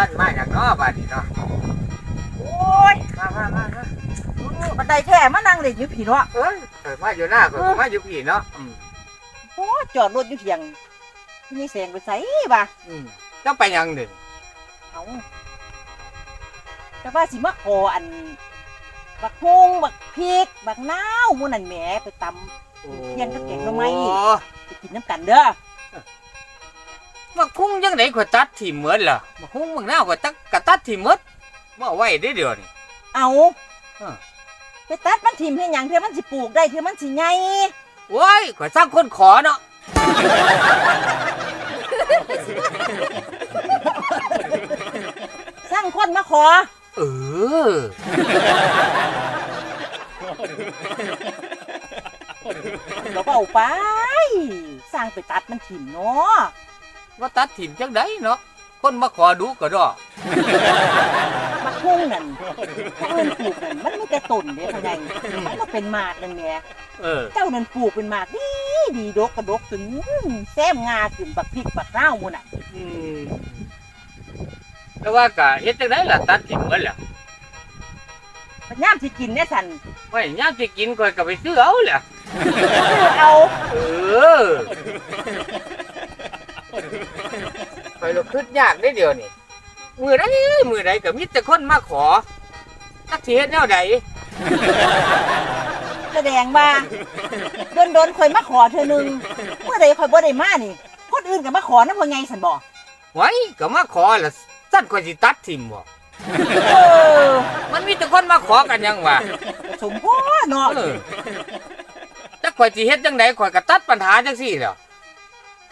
บ้านมาอย่างเนาะบ้านนี้เนาะโอ้ยมามามามาบันไดแท้มานั่งเล่นอยู่พี่เนาะเอ้ยเออมาอยู่หน้าก็มาอยู่พี่เนาะอืมโอ้จอดรถอยู่เพียงนี่แสงไปใส่บ่ะอืมเจ้าไปยังหนึ่งเอาแต่ว่าสิมาขออัน บักฮงบักพริก บักนาวหมู่นั่นแหมไปตำเทียนกับแกงหน่อไม้ไปกินน้ำกันเด้อ มาคุ้งยังไงก็ตัดที่เหมือนล่ะมาคุ้งมึงหน้าก็ตัดกะตัดที่หมดมาไว้ได้เดี๋ยวนี้เอาอ่าไปตัดมันทิ่มให้หยังเทื่อมันสิปลูกได้เทื่อมันสิใหญ่โว้ยก็สร้างคนขอเนาะสร้างคนมาขอ เออเราก็เอาไป สร้างไปตัดมันถิ่มเนาะ ว่าตัดถิ่มจังไดเนาะคนมาขอดูก็ดอกบักฮุ่งนั่นพวกเอิ้นปลูกนั่นมันไม่แต่ต้นเด้พ่อใหญ่มันมาเป็นหมากนั่นแหละเออ เจ้านั่นปลูกเป็นหมากดีดีดกกระดกถึงแซมงาขึ้นบักพริกบักนาวหมู่น่ะอืมแต่ว่าก็เฮ็ดจังไดล่ะตัดถิ่มเหมือนล่ะปัญญามสิกินเนี่ยสันไว้ยามสิกินก็ก็ไปซื้อเอาแหละซื้อเอา เออ ไปเราขึ้นยากได้เดียวนี่มือใดมือใดก็มีแต่คนมาขอตักสิเฮ็ดแนวใดแสดงว่าโดนโดนๆข่อยมาขอเธอหนึ่งเมื่อใดข่อยบ่ได้มานี่คนอื่นก็มาขอนะพ่อไงสันบอกไว้ก็มาขอล่ะสั้นกว่าสิตัดทิมบ่เออมันมีแต่คนมาขอกันยังวะสมพ่อเนาะจักข่อยสิเฮ็ดจังไดข่อยก็ตัดปัญหาจังซี่แหล้ว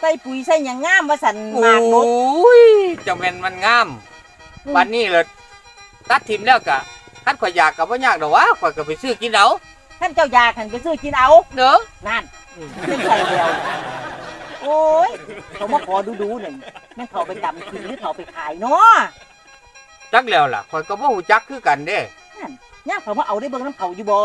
ใส่ปุ๋ยใส่หยังงามว่าสันโอหมากนก้ยจังแม่นมันงามบัดนี้เลยตัดทิมแล้วก็คันข่อยอยากก็บ่ยากดอกวะข่อยก็ไปซื้อกินเอาท่านเจ้าอยากหันไปซื้อกินเอาเด้อนั่นอืมเป็นใส่เดียวโอ้ยเขามาขอดูดูๆหนึ่งแม่นเขาไปตำกินหรือเขาไปขายเนาะจักแล้วล่ะข่อยก็บ่ฮู้จักคือกันเด้ย่างเขามาเอาได้เบิ่งน้ำเขาอยู่บ่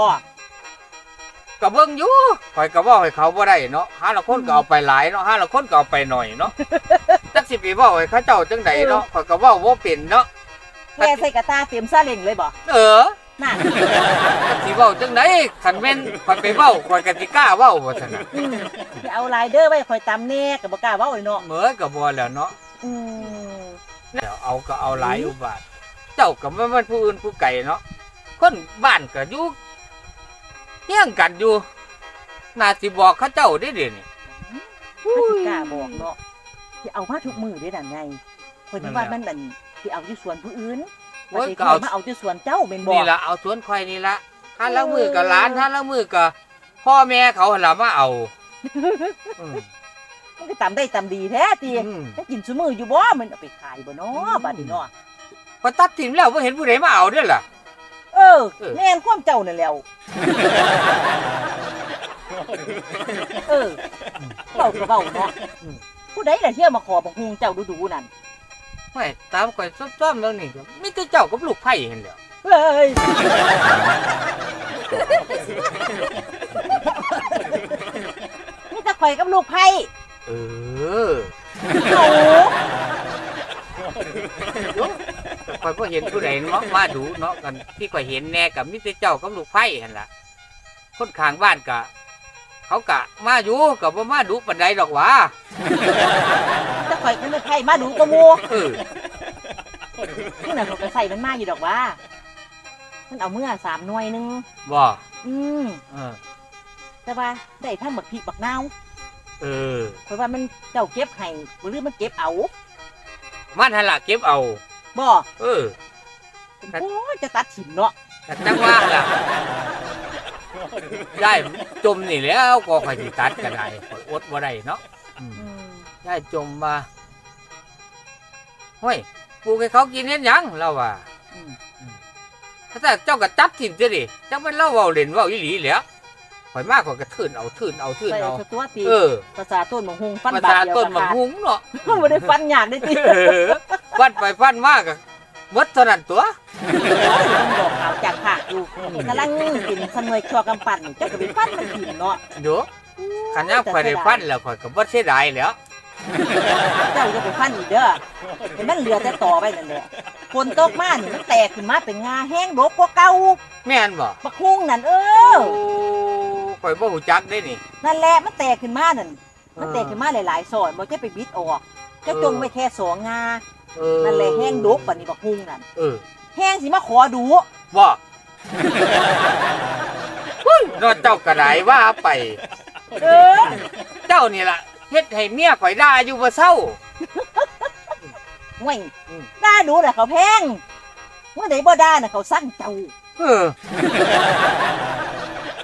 ก็เบิ่งอยู่ข่อยก็เว้าให้เขาบ่ได้เนาะหาละคนก็เอาไปหลายเนาะหาละคนก็เอาไปหน่อยเนาะจักสิไปเว้าให้เขาเจ้าจังไดเนาะข่อยก็เว้าบ่เป็นเนาะแค่ใส่กระตาเตรียมซาเล้งเลยบ่เออนั่นจักสิเว้าจังไดคันแม่นข่อยไปเว้าข่อยก็สิกล้าเว้าว่าซั่นน่ะอืมสิเอาลายเด้อไว้คอยตำแน่ก็บ่กล้าเว้าเลยเนาะเหมือนก็บ่แล้วเนาะอืมแล้วเอาก็เอาหลายอุบาทเจ้าก็บ่แม่นผู้อื่นผู้ไกลเนาะคนบ้านก็อยู่ เที่ยงกันอยู่น่าสิบอกเขาเจ้าได้เด้นี่ถ้าสิกล้าบอกเนาะสิเอามาทุกมื้อเด้นั่นไงคนที่ว่านั่มันนแหละนั่นสิเอาอยู่สวนผู้อื่นโอ้ยว่าสิก็เอามาเอาอยู่สวนเจ้าเป็นบ่นี่ละเอาสวนควายนี่ละถ้าละมือกับหลานถ้าละมือกับพ่อแม่เขาหนละมาเอาอืมมันก็ตำได้ตำดีแท้ติอืมจะกินซุมื้ออยู่บ่ มันเอาไปขายบ่เนาะบัดนี้เนาะพอตัดถิ่มแล้วว่าเห็นผู้ใดมาเอาด้วยล่ะ เออเออแม่นความเจ้านั่นแหล้ว เออเว้าก็เว้าเนาะผู้ใดล่ะเที่ยวมาขอบักฮุงเจ้าดูๆนั่นไม่ตามก่อยซ้อมๆแล้วนี่ก็มีแต่เจ้ากับลูกไผ่เห็นแล้วเฮ้ยนี่ตะข่อยกับลูกไผ่เออโอ้ คอยพอเห็นผู้ใดเนาะมาดูเนาะกันที่คอยเห็นแน่กับมีแต่เจ้ากับลูกไผ่เห็นล่ะคนข้างบ้านกะ เขากะมาอยู่กับว่ามาดูปันใดดอกหวะตะข่อยกับลูกไผ่มาดูกระมูเออนี่น่ะเขาก็ใส่มันมาอยู่ดอกว่ามันเอาเมื่อสามหน่วยหนึงบ่อืมเออแต่ว่าได้ท่านบักพริกบักนาวเออเพราะว่ามันเจ้าเก็บให้บ่หรือมันเก็บเอา มันหันละเก็บเอา บ่เออโอ้ยจะตัดถิ่มเนาะแต่จังว่าล่ะได้จมนี่แหล้วก็คอยสิตัดก็ได้ข่อยอดบ่ได้เนาะอืมอืมได้จมมาเฮ้ยปลูกให้เขากินเฮ็ดหยังเราว่าอืม ถ้าแต่เจ้าก็จับทิ่มเสียดิจังมันเล่าเว้าเล่นเว้าอีหลีแหล้ว ข่อยมากข่อยก็ทื่นเอาทื่นเอาทื่นใส่เอาสตัวตีเออภาษาต้นมะฮุงฟันภาบาษาดเดียวต้นกัมะขาดฮุงเนาะบ่ได้ฟันยากได้ติเออฟันไปฟันมากอะหมดเท่านั้นตัวต้องบอกข่าวจากภาคอยู่กำลังกินสนวยชัวกำปั้นเจ้าก็ไปฟันมันถิ่มเนาะเดี๋ยวขันยามข่อยได้ฟันแล้วข่อยก็บ่เสียดายแหล้วเจ้าจะไปฟันอีกเด้อเห็นมันเหลือแต่ต่อไปนั่นแหละฝนตกมานี่มันแตกขึ้นมาเป็นงาแห้งรกกว่าเก่าแม่นบ่บักฮุ้งนั่นเอโอ้อ ข่อยบ่ฮู้จักได้นี่ นั่นแหละมันแตกขึ้นมานั่นมันแตกขึ้นมาหลายๆซอยบ่จะไปบิดออกเจะจงไว้แค่สองงาเออนั่นแหละแห้งดกบัดนี้บักฮุ้งนั่นเออแห้งสิมาขอดูบ่เฮ้ยนอเจ้ากระไดว่าไป เออ เจ้านี่ล่ะเฮ็ดให้เมียข่อยด่าอยู่บ่เศร้าห่วยอืมด่าดูน่ะเขาแพงเมื่อใดบ่ด่าน่ะเขาสั่งเจ้าเออ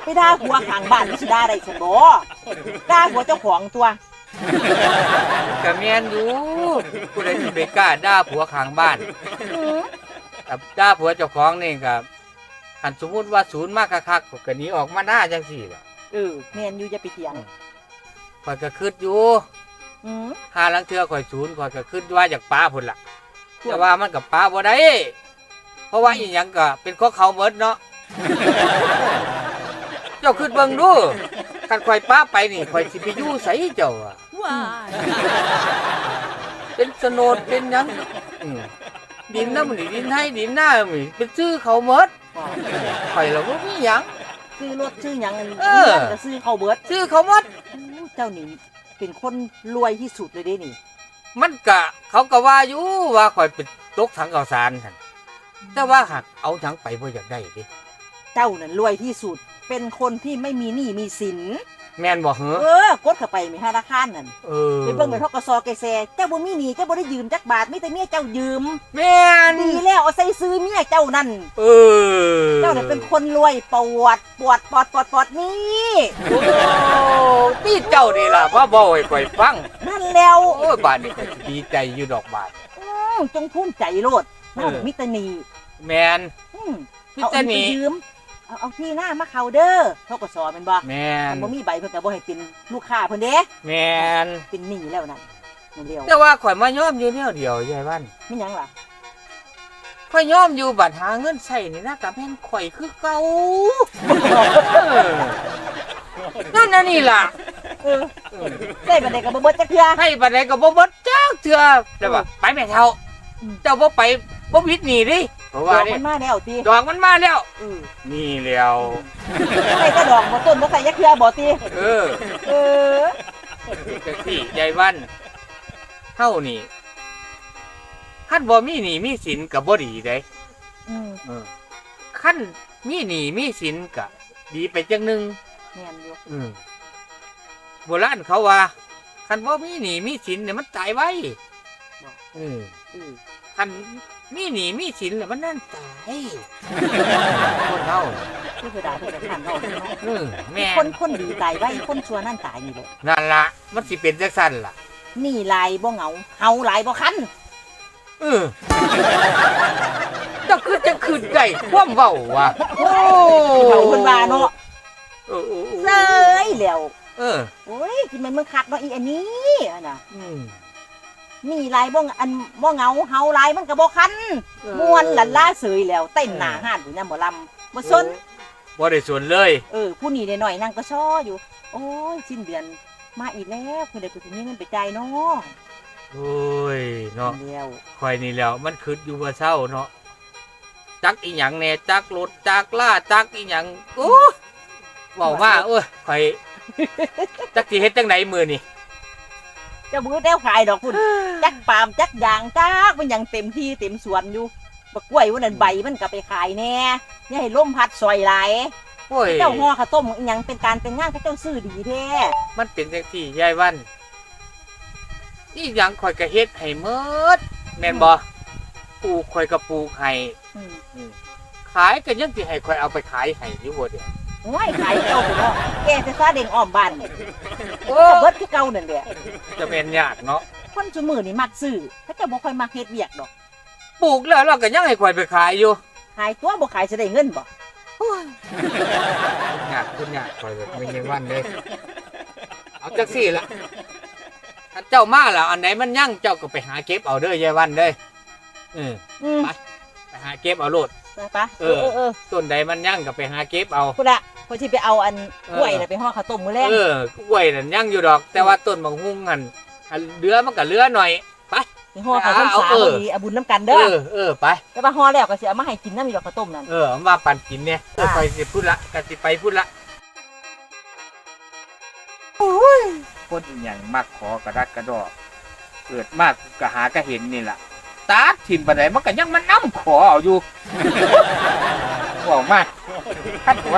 ไปด่าหัวข้างบ้านไม่ใช่ด่าได้ซั่นบ่ด่าหัวเจ้าของตัว ก็แม่นอยู่ผู้ใดสิไปกล้าด่าผัวข้างบ้านอือกับด่าผัวเจ้าของนี่ก็คันสมมุติว่าศูนย์มากคักๆก็หนีออกมาหน้าจังซี่ล่ะเออแม่นอยู่อย่าไปเถียงข่อยก็คิดอยู่อือหาลังเทือข่อยศูนย์ข่อยก็คิดว่าอยากป้าพุ่นล่ะแต่ว่ามันกับป้าบ่ได้เพราะว่าอีหยังก็เป็นของเขาหมดเนาะ เจ้าคิดเบิ่งดูคันข่อยป้าไปนี่ข่อยสิไปอยู่ไสเจ้าอะว้ายเป็นโฉนดเป็นหยังอืมดินน้ำนี่ดินให้ดินหน้านี่เป็นชื่อเขาหมดข่อยแล้วบ่มีหยัง ซื้อรถซื้อหยังอันเออก็ซื้อเข้าเบิดชื่อเขาหมด อู้เจ้านี่เป็นคนรวยที่สุดเลยเด้นี่มันกะเขาก็ว่าอยู่ว่าข่อยเป็นตกถังข้าวสารหั่นแต่ว่าหากเอาถังไปบ่อยากได้เดิเจ้านั่นรวยที่สุด เป็นคนที่ไม่มีหนี้มีสิน แม่นบ่เหรอเออกดเข้าไปมีธนาคารนั่นเออไปเบิ่งไปทกสเกษเจ้าบ่มีหนี้เจ้าบ่ได้ยืมจักบาทมีแต่เมียเจ้ายืมแม่นดีแล้วเอาใส่ซื้อเมียเจ้านั่นเออเจ้าน่ะเป็นคนรวยปวดปวดปอดปอดปอดนี่โอ้นี่เจ้านี่ล่ะว่าบ่ให้ข่อยฟังนั่นแล้วโอ้ยบาดนี้ข่อยสิดีใจอยู่ดอกบาดอืมจงภูมิใจโลดน่าเออบอกมิตรนีแม่นอืมพี่เอาจะอันหนี้นีไปยืม เอาเอาที่หน้ามาเขาเด้อทกสแม่นบ่แม่นบ่มีใบเพิ่นก็บ่ให้เป็นลูกค้าเพิ่นเด้แม่นเป็นหนี้แล้วนั่นนั่นเดียวแต่ว่าข่อยมายอมอยู่แนวเดียวยายวันไม่หยังล่ะข่อยยอมอยู่บัดหาเงินใช้นี่นะกับแม่นข่อยคือเก่าเออนั่นน่ะนี่ล่ะเออได้บัดใดก็บ่เบิดจักเทื่อให้บัดใดก็บ่เบิดจักเทื่อแต่ว่าไปแม่เฒ่าอืมเจ้าบ่ไป บ่ผิดหนี่ดิเพราะดว่าอกดิมันมาแล้วติดอกมันมาแล้วเออนี่แล้วใส่แต่ดอกบ่ต้นบ่ใส่จักเทื่อบ่ติเออเออจังซี่ยายวันเฮานี่คันบ่มีหนี้มีสินก็บ่ดีเด้อืมเออคันมีหนี้มีสินก็ดีไปจังหนึง แม่นอยู่อืมโบราณเขาว่าคันบ่มีหนี้มีสินเนี่ยมันตายไว้อืมเอ อคันมีหนี้มีสินแล้วมันนั่นตายคนเฮานี่คือด่าเพิ่นก็ถามเฮาเนาะเออแม่คนคนดีตายไว้คนชั่วนั่นตายนี่แหละนั่นล่ะมันสิเป็นจังซั่นล่ะหนี่ลายบ่เหงาเฮาหลายบ่คันเออจะคือจะคืนได้ความเว้าว่ะโอ้เฮาเพิ่นว่าเนาะเออเออเซยแล้วเออโอ้ยกินมันมึงคักเนาะอีอันนี้อะน่ะอืม หนี่ลายบ่อันบ่เหงาเฮาหลายมันก็บ่คันม่วนหลั่นล่าเสยแล้วเต้นหน้าห้านอยู่นำหมอลำบ่สนบ่ได้สนเลยเออผู้นี้ได้หน่อยนั่งก็ซ้ออยู่ โอ้ยสิ้นเดือนมาอีกแล้วเพิ่นได้กูสิมีเงินไปจ่ายเนาะโอ้ยเนาะแล้วคอยนี่แหล้วมันคืดอยู่ว่าเศร้าเนาะจักอีหยังแหน่จักรถจักล่าจักอีหยังโอ้เว้ามาโอ้ยคอยจักสิเฮ็ดจังไหนมือนี่เจ้ามือแต้วขายดอกพุ่นจักปาล์มจักยางจักมันยังเต็มที่เต็มสวนอยู่บักกล้วยวันนั้นใบมันก็ไปขายแน่อย่าให้ลมพัดซอยไหลายโอ้ยเจ้าห่อข้าวต้มอิหยังเป็นการเป็นงานเขาเจ้าซื้อดีแท้มันเป็นจังที่ยายวันอีหยังคอยก็เฮ็ดให้เมิดแม่นบ่ปลูกคอยก็ปลูกให้อืมอืมขายก็ยังสิให้คอยเอาไปขายให้อยู่บ่เด้อ โอ้ยขายเจ้าไปเนาะแกจะซาเด้งอ้อมบ้านโอ้ก็เบิดคือเก่านั่นแหละจะเป็นยากเนาะคนซุมือนี่มักซื้อเขาเจ้าบ่ค่อยมักเฮ็ดเวียกดอก ปลูกแล้วเราก็ยังให้คอยไปขายอยู่ ขายตัวบ่ขายสิได้เงินบ่ยากขึ้นยากคอยแบบไม่ยังวันเลยเอาจักสี่ละถ้าเจ้ามาแล้วอันไหนมันยั่งเจ้าก็ไปหาเก็บเอาเด้อยายวันเด้อเอออืมไปไปหาเก็บเอาโลด ไปปะเอเอออเออ เออต้นใดมันยั่งก็ไปหาเก็บเอาพุ่นละพอสิไปเอาอันกล้วยน่ะไปห่อข้าวต้มมื้อแลงเออกล้วยนั่นยั่งอยู่ดอก แต่ว่าต้นบางฮุ้งหันอันเรือมันก็เรือหน่อยสิห่อเขาวพรรเอาษาเอพออดีเอาบุญน้ำกันเอเด้ออเออไปแต่ว่าห่อแล้วก็สิเอามาให้กินน้ำอยู่ดอกข้าวต้มนั่นเออเอามาปั่นกินเนี่ยเอออ่าไปสิพูดละกันสิไปพูดละคนอีหยังมักขอกระดักกระดอกเกิดมากก็หากระเห็นนี่ล่ะ ตาถิ่นปานใดมันก็ยังมันน้ำขอเอาอยู่บอกมาท่านหัว